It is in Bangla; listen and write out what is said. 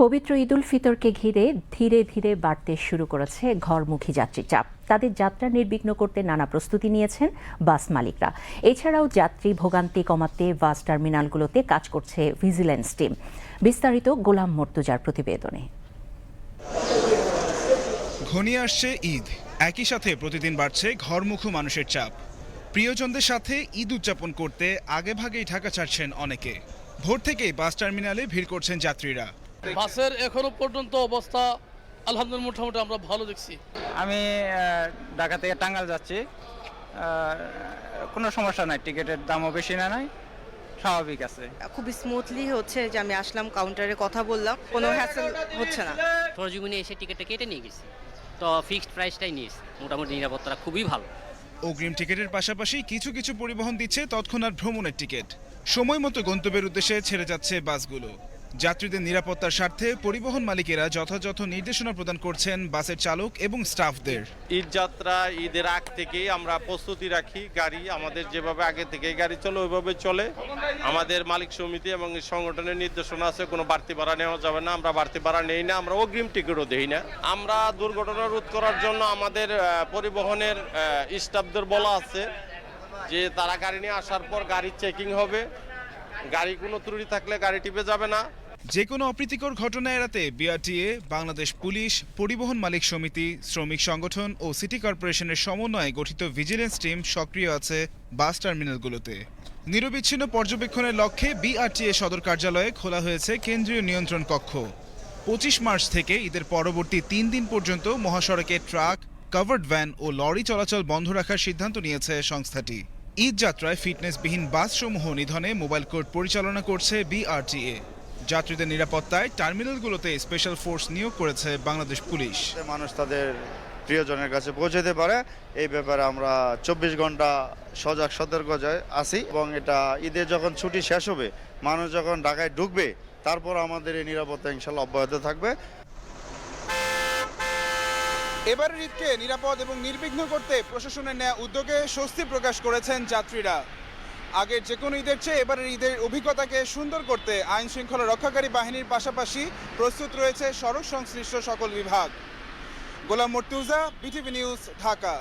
পবিত্র ঈদুল ফিতরকে ঘিরে ধীরে ধীরে বাড়তে শুরু করেছে ঘরমুখী যাত্রী চাপ। তাদের যাত্রা নির্বিঘ্ন করতে নানা প্রস্তুতি নিয়েছেন বাস মালিকরা। এছাড়াও যাত্রী ভোগান্তি কমাতে বাস টার্মিনালগুলোতে কাজ করছে ভিজিল্যান্স টিম। বিস্তারিত গোলাম মর্তুজার প্রতিবেদনে। ঘনিয়ে আসছে ঈদ। একই সাথে প্রতিদিন বাড়ছে ঘরমুখো মানুষের চাপ। প্রিয়জনদের সাথে ঈদ উদযাপন করতে আগেভাগেই ঢাকা ছাড়ছেন অনেকে। ভোর থেকেই বাস টার্মিনালে ভিড় করছেন যাত্রীরা। বাসের এখনও পর্যন্ত অবস্থা আলহামদুলিল্লাহ মোটামুটি আমরা ভালো দেখছি। আমি ঢাকা থেকে টাঙ্গাল যাচ্ছি। কোনো সমস্যা নাই টিকিটের দামও বেশি না নাই। স্বাভাবিক আছে। খুব স্মুথলি হচ্ছে যে আমি আসলাম কাউন্টারে কথা বললাম কোনো হ্যাসেল হচ্ছে না। সরজমিনে এসে টিকিটটা কেটে নিয়ে গেছি। তো ফিক্সড প্রাইসটাই নিয়েছি মোটামুটি নিরাপত্তাটা খুবই ভালো। অগ্রিম টিকিটের পাশাপাশি কিছু কিছু পরিবহন দিচ্ছে তৎক্ষণাৎ ভ্রমণের টিকিট। সময় মতো গন্তব্যের উদ্দেশ্যে ছেড়ে যাচ্ছে বাসগুলো। যাত্রীদের নিরাপত্তার স্বার্থে পরিবহন মালিকেরা যথাযথ নির্দেশনা প্রদান করছেন বাসের চালক এবং স্টাফদের। ঈদ যাত্রা ঈদের আগ থেকেই আমরা প্রস্তুতি রাখি, গাড়ি আমাদের যেভাবে আগে থেকে গাড়ি চলে, ওইভাবে চলে। আমাদের মালিক সমিতি এবং সংগঠনের নির্দেশনা আছে, কোনো বাড়তি ভাড়া নেওয়া যাবে না, আমরা বাড়তি ভাড়া নেই না, আমরা অগ্রিম টিকিটও দেই না। আমরা দুর্ঘটনা রোধ করার জন্য আমাদের পরিবহনের স্টাফদের বলা আছে যে তারা গাড়ি নিয়ে আসার পর গাড়ি চেকিং হবে। গাড়ি কোনো ত্রুটি থাকলে গাড়ি টিপে যাবে না। যে কোনো অপ্রীতিকর ঘটনা এড়াতে বিআরটিএ, বাংলাদেশ পুলিশ, পরিবহন মালিক সমিতি, শ্রমিক সংগঠন ও সিটি কর্পোরেশনের সমন্বয়ে গঠিত ভিজিলেন্স টিম সক্রিয় আছে বাস টার্মিনালগুলোতে। নিরবিচ্ছিন্ন পর্যবেক্ষণের লক্ষ্যে বিআরটিএ সদর কার্যালয়ে খোলা হয়েছে কেন্দ্রীয় নিয়ন্ত্রণ কক্ষ। পঁচিশ মার্চ থেকে ঈদের পরবর্তী তিন দিন পর্যন্ত মহাসড়কে ট্রাক, কাভার্ড ভ্যান ও লরি চলাচল বন্ধ রাখার সিদ্ধান্ত নিয়েছে সংস্থাটি। ঈদ যাত্রায় ফিটনেসবিহীন বাসসমূহ নিধনে মোবাইল কোর্ট পরিচালনা করছে বিআরটিএ। যাত্রীদের নিরাপত্তায় টার্মিনালগুলোতে স্পেশাল ফোর্স নিয়োগ করেছে বাংলাদেশ পুলিশ। মানুষ তাদের প্রিয়জনের কাছে পৌঁছাতে পারে। এই ব্যাপারে আমরা চব্বিশ ঘণ্টা সজাগ সতর্ক আছি এবং এটা ঈদের যখন ছুটি শেষ হবে মানুষ যখন ঢাকায় ঢুকবে তারপর আমাদের এই নিরাপত্তা ইনশাল্লাহ অব্যাহত থাকবে। এবারের ঈদকে নিরাপদ এবং নির্বিঘ্ন করতে প্রশাসনের নেওয়া উদ্যোগে স্বস্তি প্রকাশ করেছেন যাত্রীরা। আগের যে কোনো ঈদের চেয়ে এবারের ঈদের অভিজ্ঞতাকে সুন্দর করতে আইন শৃঙ্খলা রক্ষাকারী বাহিনীর পাশাপাশি প্রস্তুত রয়েছে সড়ক সংশ্লিষ্ট সকল বিভাগ। Golam Mortuza, BTV news, Dhaka.